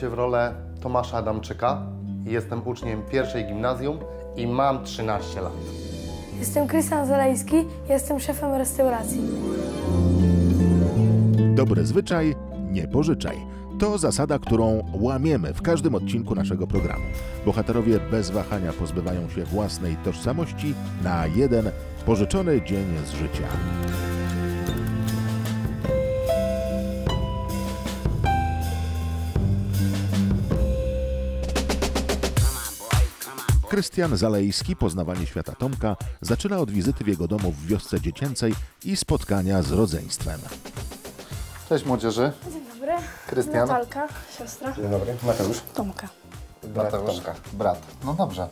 Się w rolę Tomasza Adamczyka. Jestem uczniem pierwszej gimnazjum i mam 13 lat. Jestem Krystian Zalejski, jestem szefem restauracji. Dobry zwyczaj, nie pożyczaj. To zasada, którą łamiemy w każdym odcinku naszego programu. Bohaterowie bez wahania pozbywają się własnej tożsamości na jeden pożyczony dzień z życia. Krystian Zalejski, poznawanie świata Tomka, zaczyna od wizyty w jego domu w wiosce dziecięcej i spotkania z rodzeństwem. Cześć młodzieży. Dzień dobry. Krystian. Natalka, siostra. Dzień dobry. Mateusz. Tomka. Brat Tomka. Brat. No dobrze.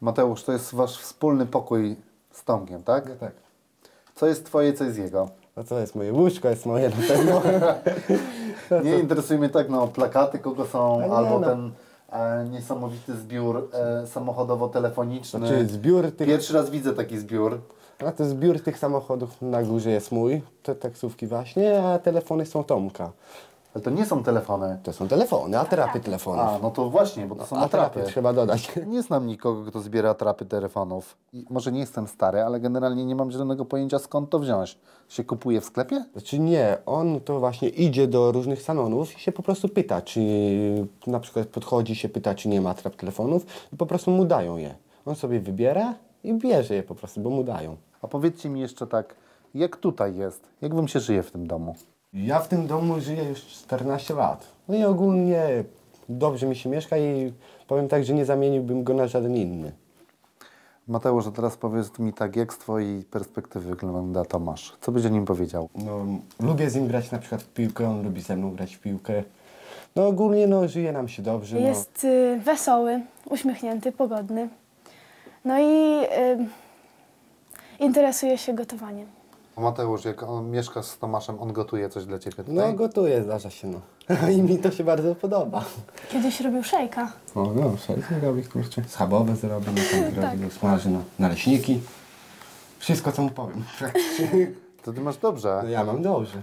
Mateusz, to jest wasz wspólny pokój z Tomkiem, tak? No tak. Co jest twoje, co jest jego? No to jest moje łóżko, jest moje na pewno. Nie interesuje mnie tak, no plakaty kogo są, nie, albo no. ten niesamowity zbiór e, samochodowo-telefoniczny. Znaczy zbiór tych, Pierwszy raz widzę taki zbiór. a to zbiór tych samochodów na górze jest mój, te taksówki właśnie, a telefony są Tomka. Ale to nie są telefony. To są telefony, atrapy telefonów. A, no to właśnie, bo to są atrapy atrapy. trzeba dodać. Nie znam nikogo, kto zbiera atrapy telefonów. I może nie jestem stary, ale generalnie nie mam zielonego pojęcia skąd to wziąć. Się kupuje w sklepie? Znaczy nie, on to właśnie idzie do różnych salonów i się po prostu pyta, czy na przykład podchodzi się pyta, czy nie ma atrap telefonów i po prostu mu dają je. On sobie wybiera i bierze je po prostu, bo mu dają. A powiedzcie mi jeszcze tak, jak tutaj jest? Jak wam się żyje w tym domu? Ja w tym domu żyję już 14 lat. No i ogólnie dobrze mi się mieszka i powiem tak, że nie zamieniłbym go na żaden inny. Mateusz, a teraz powiedz mi tak, jak z twojej perspektywy wygląda Tomasz? Co byś o nim powiedział? No, lubię z nim grać na przykład w piłkę, on lubi ze mną grać w piłkę. No ogólnie no, żyje nam się dobrze. No. Jest y, wesoły, uśmiechnięty, pogodny. No i y, interesuje się gotowaniem. A Mateusz, jak on mieszka z Tomaszem, on gotuje coś dla ciebie tutaj? No gotuje, zdarza się no. I mi to się bardzo podoba. Kiedyś robił szejka. O no, wszelkie robi kurczę. Schabowe zrobi, no, tam zrobi, smaży no, naleśniki. Wszystko co mu powiem. To ty masz dobrze. No ja mam dobrze.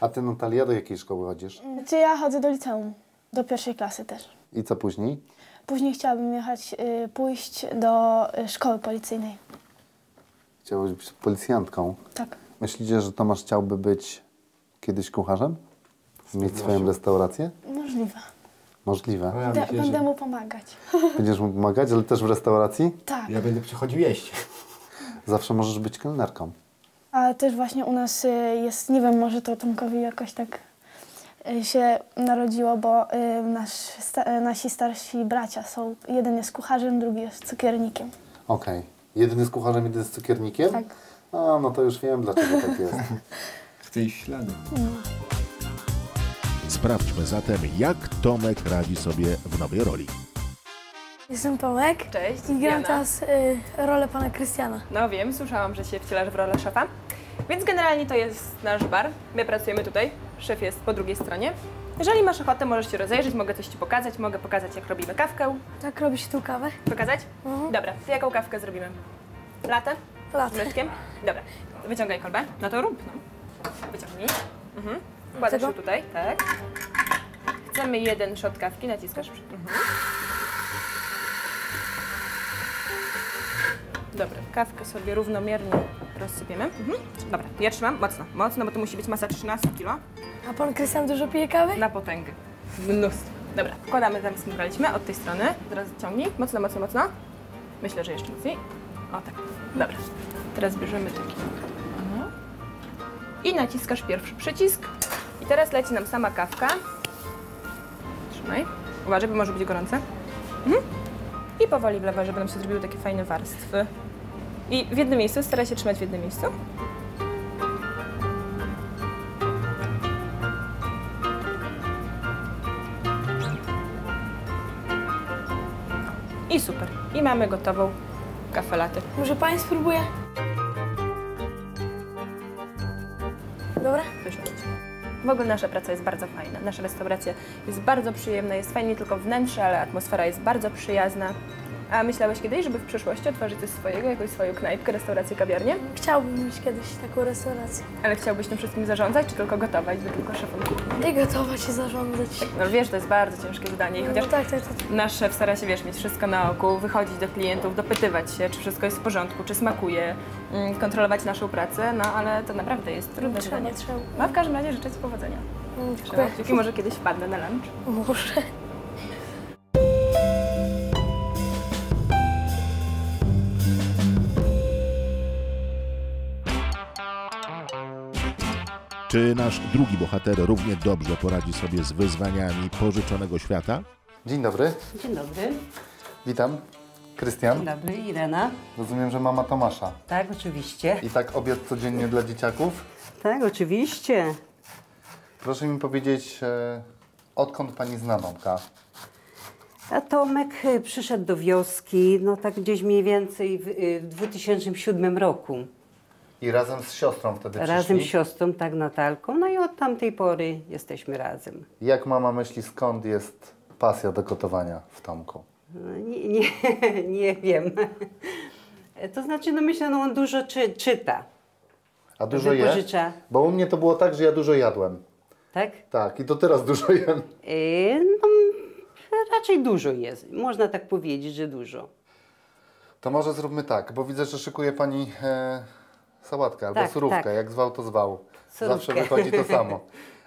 A ty Natalia, do jakiej szkoły chodzisz? Czy ja chodzę do liceum, do pierwszej klasy też. I co później? Później chciałabym jechać, y, pójść do y, szkoły policyjnej. Chciałbyś być policjantką. Tak. Myślicie, że Tomasz chciałby być kiedyś kucharzem? Mieć swoją restaurację? Możliwe. Możliwe. No, ja, Będę, mu pomagać. Będziesz mu pomagać, ale też w restauracji? Tak. ja będę przychodził jeść. Zawsze możesz być kelnerką. Ale też właśnie u nas y, jest, nie wiem, może to Tomkowi jakoś tak y, się narodziło, bo y, nasz, sta, y, nasi starsi bracia są, jeden jest kucharzem, drugi jest cukiernikiem. Okej. Jeden jest kucharzem, jeden jest cukiernikiem? Tak. A, no to już wiem, dlaczego tak jest. Chcę iść śladem. Sprawdźmy zatem, jak Tomek radzi sobie w nowej roli. Jestem Tomek Cześć, i gram Diana. teraz y, rolę pana Krystiana. No wiem, słyszałam, że się wcielasz w rolę szefa. Więc generalnie to jest nasz bar. My pracujemy tutaj. Szef jest po drugiej stronie. Jeżeli masz ochotę, możesz się rozejrzeć, mogę coś Ci pokazać, mogę pokazać, jak robimy kawkę. Tak robi się tu kawę? Pokazać? Dobra, to jaką kawkę zrobimy? Latę? Latę. Z mleczkiem? Dobra, wyciągaj kolbę. No to rób, no. Wyciągnij. Mhm. Wkładasz ją tutaj, tak. Chcemy jeden shot kawki, naciskasz. Mhm. Dobra, kawkę sobie równomiernie rozsypiemy. Mhm. Dobra, ja trzymam mocno, mocno, bo to musi być masa 13 kg A pan Krystian dużo pije kawy? na potęgę. Mnóstwo. Dobra, wkładamy tam, smykaliśmy od tej strony. Teraz ciągnij, mocno, mocno, mocno. Myślę, że jeszcze mocniej. O tak, dobra. Teraz bierzemy taki. I naciskasz pierwszy przycisk. I teraz leci nam sama kawka. Trzymaj. Uważaj, bo może być gorące. Mhm. I powoli wlewaj, żeby nam się zrobiły takie fajne warstwy. I w jednym miejscu, staraj się trzymać w jednym miejscu. I super. I mamy gotową kawę latte. Może pani spróbuje? Dobra? Proszę. W ogóle nasza praca jest bardzo fajna. Nasza restauracja jest bardzo przyjemna, jest fajnie nie tylko wnętrze, ale atmosfera jest bardzo przyjazna. A myślałeś kiedyś, żeby w przyszłości otworzyć coś swojego, jakąś swoją knajpkę, restaurację, kawiarnię? Chciałbym mieć kiedyś taką restaurację. Ale chciałbyś tym wszystkim zarządzać, czy tylko gotować, by tylko szefem kuchni? I gotować i zarządzać. No wiesz, to jest bardzo ciężkie zadanie i chociaż No tak, tak, tak. nasz szef stara się, wiesz, mieć wszystko na oku, wychodzić do klientów, dopytywać się, czy wszystko jest w porządku, czy smakuje, mm, kontrolować naszą pracę, no ale to naprawdę jest trudne Trzeba, zadanie. trzeba. No w każdym razie życzę Ci powodzenia. Trzymam Dziękuję. może kiedyś wpadnę na lunch. Może. Czy nasz drugi bohater równie dobrze poradzi sobie z wyzwaniami pożyczonego świata? Dzień dobry, Dzień dobry. witam. Krystian, Dzień dobry, Irena. rozumiem, że mama Tomasza. Tak, oczywiście. I tak obiad codziennie dla dzieciaków. Tak, oczywiście. Proszę mi powiedzieć, e, odkąd pani zna Tomka? A Tomek y, przyszedł do wioski, no tak gdzieś mniej więcej w, y, w 2007 roku. I razem z siostrą wtedy Razem z przyszli? siostrą, tak Natalką. No i od tamtej pory jesteśmy razem. Jak mama myśli, skąd jest pasja do gotowania w Tomku? No, Nie, nie, nie wiem. To znaczy, no myślę, no on dużo czy, czyta, A dużo je? Wypożycza. Bo u mnie to było tak, że ja dużo jadłem. tak? Tak, i to teraz dużo jem. Y, No, raczej dużo jest. Można tak powiedzieć, że dużo. To może zróbmy tak, bo widzę, że szykuje pani e, sałatkę albo Tak, surówkę, tak. jak zwał, to zwał. Surówkę. Zawsze wychodzi to samo.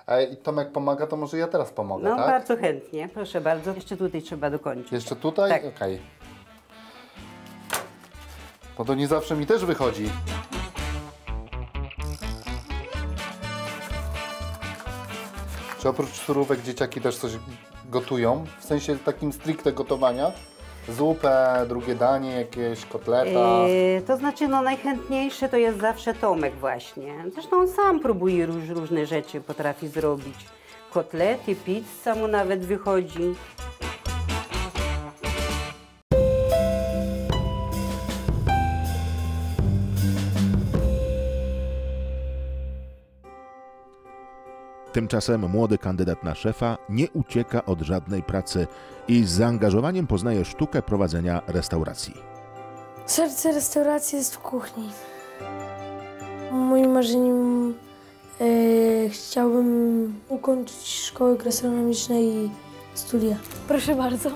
A i Tomek pomaga, to może ja teraz pomogę, No, tak? bardzo chętnie, proszę bardzo. Jeszcze tutaj trzeba dokończyć. Jeszcze tutaj? Tak. Okej. Bo to nie zawsze mi też wychodzi. Czy oprócz surówek dzieciaki też coś gotują? W sensie takim stricte gotowania? Zupę, drugie danie, jakieś kotleta? E, to znaczy, no najchętniejsze to jest zawsze Tomek właśnie. Zresztą on sam próbuje róż, różne rzeczy, potrafi zrobić. Kotlety, pizza mu nawet wychodzi. Tymczasem młody kandydat na szefa nie ucieka od żadnej pracy i z zaangażowaniem poznaje sztukę prowadzenia restauracji. Serce restauracji jest w kuchni. Moim marzeniem e, chciałbym ukończyć szkołę gastronomiczną i studia. Proszę bardzo.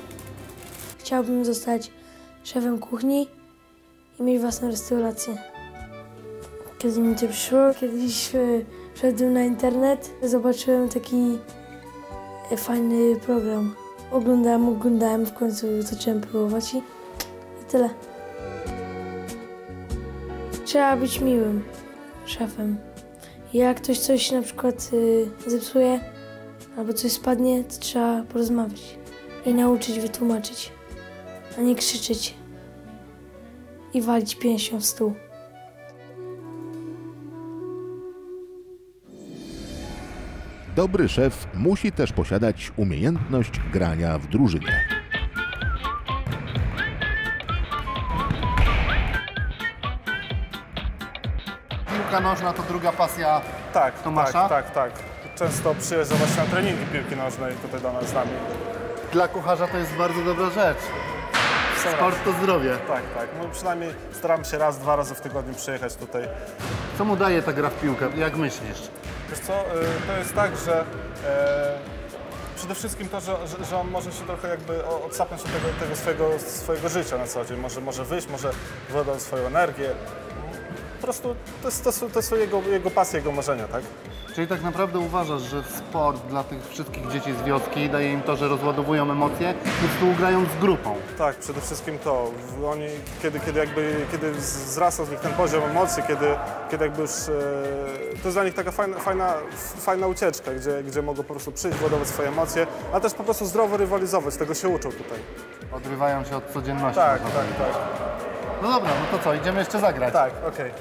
Chciałbym zostać szefem kuchni i mieć własną restaurację. Kiedy mi to przyszło, kiedyś e, wszedłem na internet, zobaczyłem taki e, fajny program. Oglądałem, oglądałem, w końcu zacząłem próbować i, i tyle. Trzeba być miłym szefem. Jak ktoś coś na przykład y, zepsuje albo coś spadnie, to trzeba porozmawiać i nauczyć wytłumaczyć, a nie krzyczeć i walić pięścią w stół. Dobry szef musi też posiadać umiejętność grania w drużynie. Piłka nożna to druga pasja Tak, Tomasza? tak, tak, tak. Często przyjeżdża właśnie na treningi piłki nożnej tutaj do nas z nami. Dla kucharza to jest bardzo dobra rzecz. Sport to zdrowie. Tak, tak. No przynajmniej staramy się raz, dwa razy w tygodniu przyjechać tutaj. Co mu daje ta gra w piłkę? Jak myślisz? Wiesz co, y, to jest tak, że e, przede wszystkim to, że, że, że on może się trochę jakby odsapnąć od tego, tego swojego, swojego życia na co dzień. Może, może wyjść, może wydać swoją energię. Po prostu to, jest, to, są, to są jego, jego pasje, jego marzenia, tak? Czyli tak naprawdę uważasz, że sport dla tych wszystkich dzieci z wioski daje im to, że rozładowują emocje i współgrają z grupą. Tak, przede wszystkim to. Oni, kiedy, kiedy, jakby, kiedy wzrasta z nich ten poziom emocji, kiedy, kiedy jakby już, e, to jest dla nich taka fajna, fajna, fajna ucieczka, gdzie, gdzie mogą po prostu przyjść, władować swoje emocje, ale też po prostu zdrowo rywalizować, tego się uczą tutaj. Odrywają się od codzienności. Tak, tak, tak. No dobra, no to co, idziemy jeszcze zagrać. Tak, okej.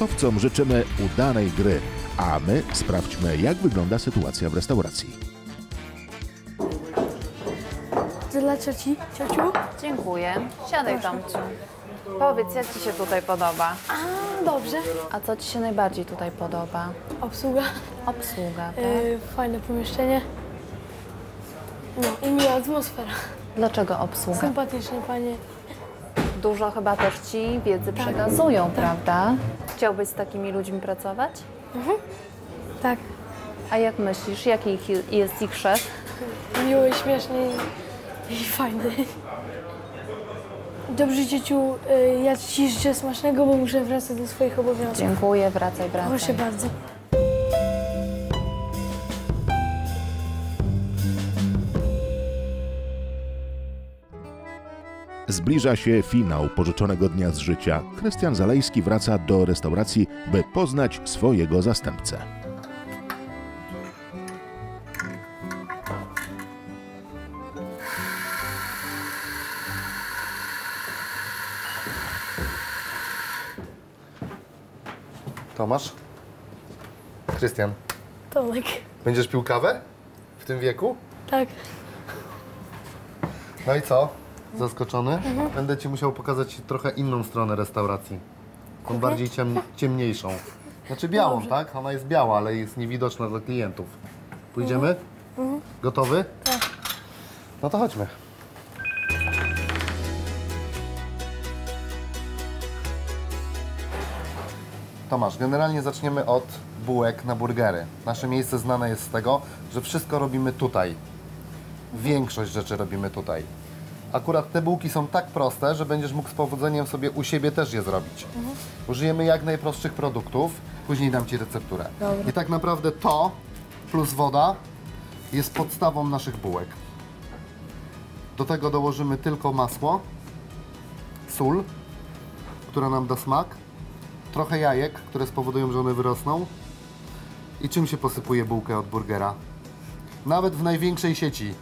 Sportowcom życzymy udanej gry, a my sprawdźmy, jak wygląda sytuacja w restauracji. To dla cioci. Ciociu? Dziękuję. Siadaj Tomciu. Powiedz, jak Ci się tutaj podoba? A, dobrze. A co Ci się najbardziej tutaj podoba? Obsługa. Obsługa, tak? Yy, fajne pomieszczenie. No i miła atmosfera. Dlaczego obsługa? Sympatyczne panie. Dużo chyba też Ci wiedzy przekazują, prawda? Chciałbyś z takimi ludźmi pracować? Tak. A jak myślisz, jaki ich- jest ich szef? Miły, śmieszny i fajny. Dobrze, ciociu, y, ja ci życzę smacznego, bo muszę wracać do swoich obowiązków. Dziękuję, wracaj, wracaj. Proszę bardzo. Zbliża się finał pożyczonego dnia z życia. Krystian Zalejski wraca do restauracji, by poznać swojego zastępcę. Tomasz? Krystian, Tomek. będziesz pił kawę? W tym wieku? Tak. No i co? Zaskoczony? Będę Ci musiał pokazać trochę inną stronę restauracji. Tą bardziej ciem, ciemniejszą. Znaczy białą, tak? Ona jest biała, ale jest niewidoczna dla klientów. Pójdziemy? Gotowy? Tak. No to chodźmy. Tomasz, generalnie zaczniemy od bułek na burgery. Nasze miejsce znane jest z tego, że wszystko robimy tutaj. Większość rzeczy robimy tutaj. Akurat te bułki są tak proste, że będziesz mógł z powodzeniem sobie u siebie też je zrobić. Użyjemy jak najprostszych produktów, później dam Ci recepturę. I tak naprawdę to plus woda jest podstawą naszych bułek. Do tego dołożymy tylko masło, sól, która nam da smak, trochę jajek, które spowodują, że one wyrosną. I czym się posypuje bułkę od burgera? Nawet w największej sieci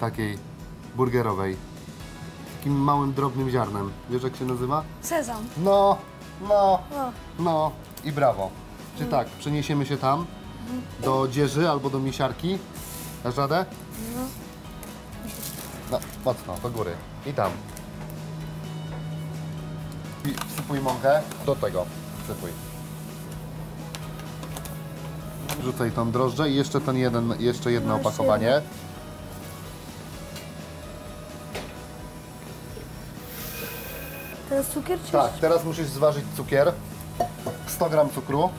takiej burgerowej. Takim małym, drobnym ziarnem. Wiesz jak się nazywa? Sezam. No, no, No. no i brawo. Czy tak, przeniesiemy się tam, do dzieży albo do misiarki. Dasz radę? No, mocno, do góry. I tam. I wsypuj mąkę do tego. Wsypuj. Rzucaj tą drożdżę i jeszcze ten jeden, jeszcze jedno No, opakowanie. Cukier czy Tak, teraz musisz zważyć cukier. 100 gram cukru.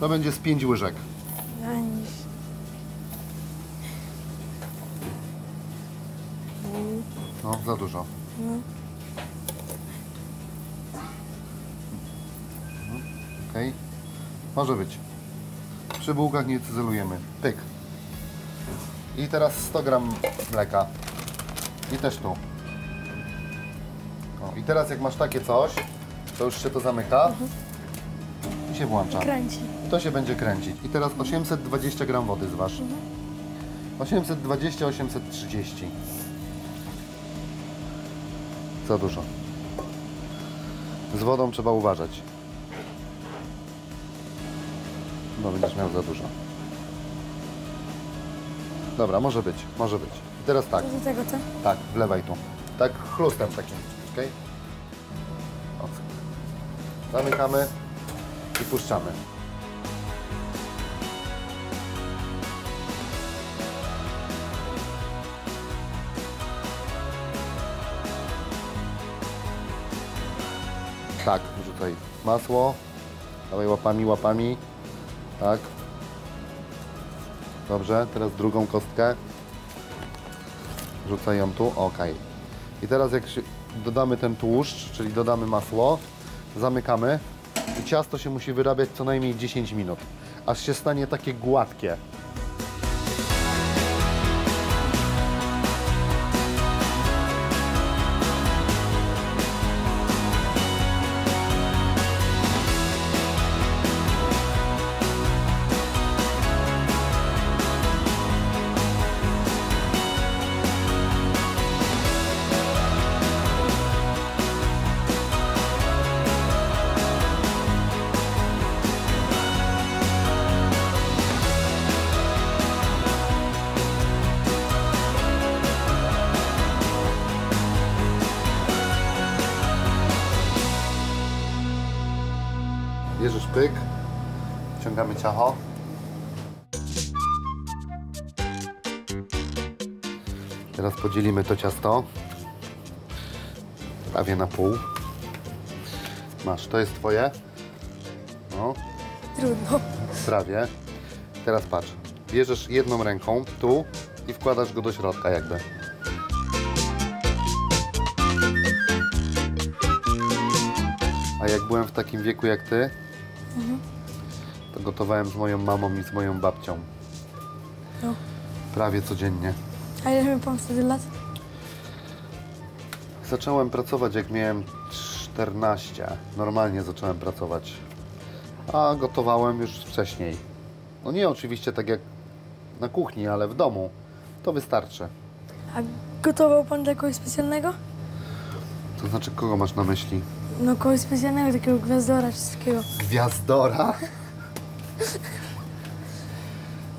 To będzie z 5 łyżek. No, za dużo. Okej. Może być. Przy bułkach nie cyzelujemy. Pyk. I teraz 100 gram mleka. I też tu. I teraz jak masz takie coś, to już się to zamyka i się włącza. Kręci. I to się będzie kręcić. I teraz 820 gram wody zważ. 820, 830. Za dużo. Z wodą trzeba uważać. No będziesz miał za dużo. Dobra, może być, może być. I teraz tak, Do tego co? tak, wlewaj tu. Tak chlustem takim, okej? O. Zamykamy i puszczamy. Tak, wrzucaj masło. Dawaj łapami, łapami. Tak. Dobrze, teraz drugą kostkę. Rzucaj ją tu, ok. I teraz jak dodamy ten tłuszcz, czyli dodamy masło, zamykamy i ciasto się musi wyrabiać co najmniej 10 minut, aż się stanie takie gładkie. Ciacho. Teraz podzielimy to ciasto prawie na pół. Masz, to jest twoje. No, Trudno. prawie. Teraz patrz. Bierzesz jedną ręką tu i wkładasz go do środka jakby. A jak byłem w takim wieku jak ty, to gotowałem z moją mamą i z moją babcią. No. Prawie codziennie. A ile miał pan wtedy lat? Zacząłem pracować jak miałem 14. Normalnie zacząłem pracować. A gotowałem już wcześniej. No nie oczywiście tak jak na kuchni, ale w domu. To wystarczy. A gotował pan dla kogoś specjalnego? To znaczy, kogo masz na myśli? No kogoś specjalnego, takiego gwiazdora czy takiego. Gwiazdora?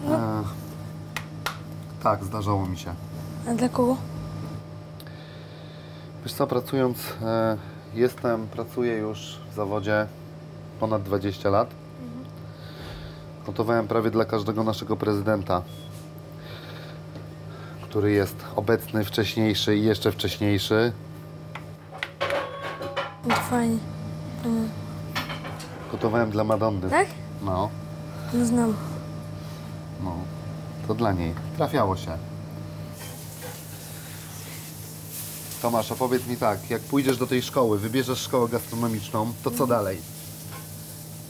E, tak, zdarzało mi się. A dla kogo? Wiesz co, pracując, e, jestem, pracuję już w zawodzie ponad 20 lat. Gotowałem prawie dla każdego naszego prezydenta, który jest obecny, wcześniejszy i jeszcze wcześniejszy. No to fajnie. Gotowałem dla Madonny. Tak? No, No znam. no. To dla niej. Trafiało się. Tomasz, opowiedz mi tak, jak pójdziesz do tej szkoły, wybierzesz szkołę gastronomiczną, to co dalej?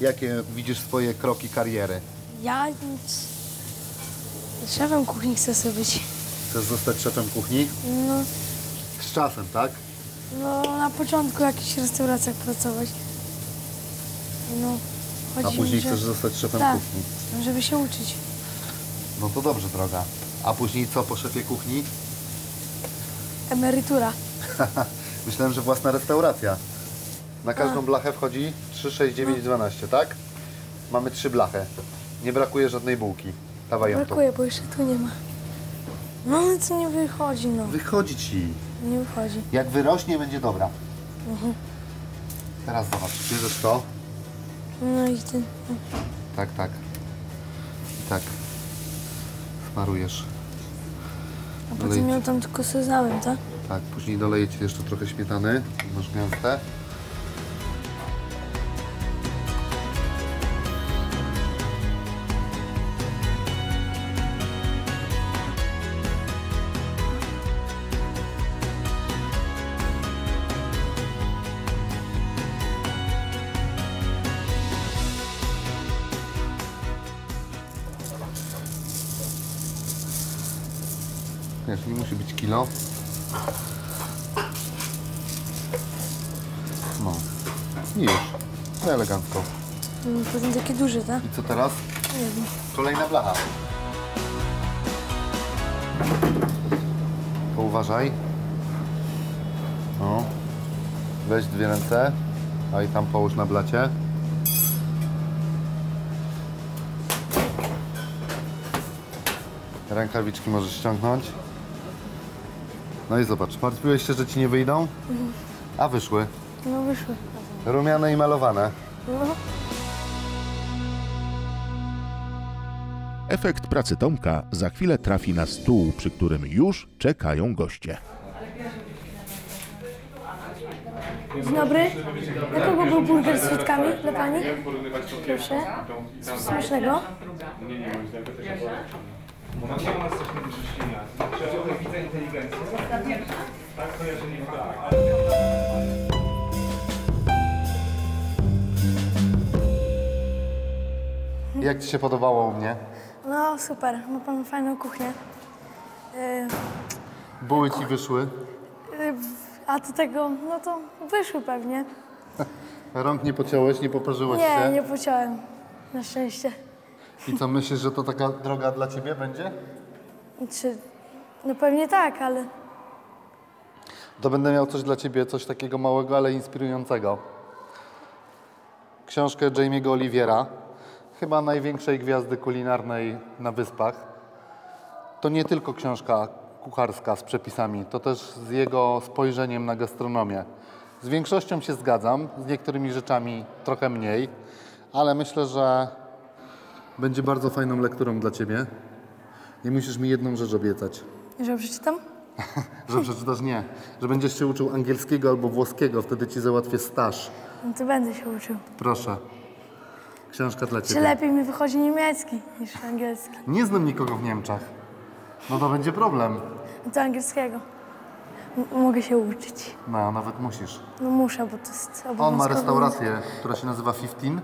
Jakie widzisz swoje kroki kariery? Ja. Szefem kuchni chcę sobie być. Chcesz zostać szefem kuchni? No, Z czasem, tak? no na początku w jakichś restauracjach pracować. No, A chodzi później mi, że... chcesz zostać szefem tak, kuchni. żeby się uczyć. No to dobrze, droga. A później co po szefie kuchni? Emerytura. Myślałem, że własna restauracja. Na każdą blachę wchodzi 3, 6, 9, 12, tak? Mamy trzy blachę. Nie brakuje żadnej bułki. Dawaj ją tu. Brakuje, bo jeszcze tu nie ma. No ale co nie wychodzi, no. Wychodzi ci. Nie wychodzi. Jak wyrośnie, będzie dobra. Teraz zobacz, bierzesz to. No i ty. no. Tak, tak. I tak. Smarujesz. A Dalej. potem miał tam tylko sezamem, tak? Tak, później doleję Ci jeszcze trochę śmietany. Masz gęste. Wiesz, nie musi być kilo. No. I już. No elegancko. No, potem takie duże, tak? I co teraz? Nie wiem. Kolejna blacha. Pouważaj. No. Weź dwie ręce, a i tam połóż na blacie. Rękawiczki możesz ściągnąć. No i zobacz, martwiłeś się, że ci nie wyjdą? A wyszły. No wyszły. Rumiane i malowane. No. Efekt pracy Tomka za chwilę trafi na stół, przy którym już czekają goście. Dzień dobry. Dla kogo był burger z frytkami? Dla pani? Proszę. Coś smacznego. Jak ci się podobało u mnie? No super, ma pan fajną kuchnię. Yy, Buły ci wyszły? yy, a do tego, no to wyszły pewnie. Rąk nie pociąłeś, nie poparzyłeś Nie, się? nie pociąłem. Na szczęście. I co, myślisz, że to taka droga dla ciebie będzie? Czy... No pewnie tak, ale To będę miał coś dla ciebie, coś takiego małego, ale inspirującego. Książkę Jamie'ego Oliviera, chyba największej gwiazdy kulinarnej na Wyspach. To nie tylko książka kucharska z przepisami, to też z jego spojrzeniem na gastronomię. Z większością się zgadzam, z niektórymi rzeczami trochę mniej, ale myślę, że będzie bardzo fajną lekturą dla Ciebie. I musisz mi jedną rzecz obiecać. Że przeczytam? Że przeczytasz nie. Że będziesz się uczył angielskiego albo włoskiego, wtedy Ci załatwię staż. No to będę się uczył. Proszę. Książka dla Czy Ciebie. lepiej mi wychodzi niemiecki niż angielski? Nie znam nikogo w Niemczech. No to będzie problem. No to angielskiego. M- mogę się uczyć. No, nawet musisz. No muszę, bo to jest obowiązkowe. On ma restaurację, która się nazywa 15,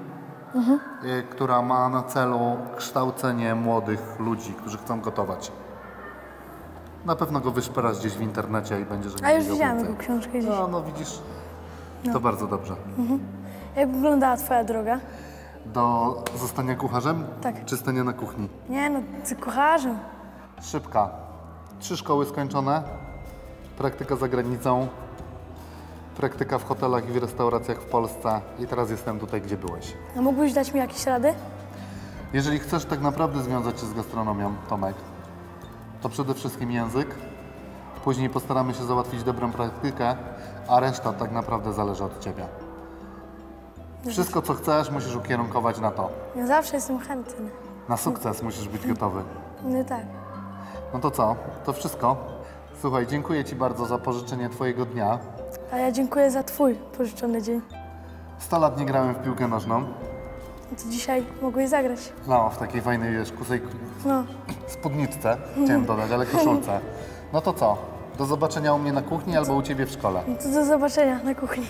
y, która ma na celu kształcenie młodych ludzi, którzy chcą gotować. Na pewno go wyszperasz gdzieś w internecie i będziesz A już widziałam jego książkę gdzieś. No, no widzisz. To bardzo dobrze. Jak wyglądała twoja droga? Do zostania kucharzem? Tak. Czy stania na kuchni? Nie no, ty kucharzem. Szybka. Trzy szkoły skończone, praktyka za granicą, praktyka w hotelach i w restauracjach w Polsce i teraz jestem tutaj, gdzie byłeś. A mógłbyś dać mi jakieś rady? Jeżeli chcesz tak naprawdę związać się z gastronomią, Tomek, to przede wszystkim język, później postaramy się załatwić dobrą praktykę, a reszta tak naprawdę zależy od Ciebie. Wszystko, co chcesz, musisz ukierunkować na to. Ja zawsze jestem chętny. Na sukces musisz być gotowy. No tak. No to co? To wszystko. Słuchaj, dziękuję Ci bardzo za pożyczenie Twojego dnia. A ja dziękuję za twój pożyczony dzień. 100 lat nie grałem w piłkę nożną. No to dzisiaj mogłeś zagrać. No, w takiej fajnej, wiesz, kusej No, spódniczce, chciałem dodać, ale koszulce. No to co? Do zobaczenia u mnie na kuchni albo u Ciebie w szkole. no to do zobaczenia na kuchni.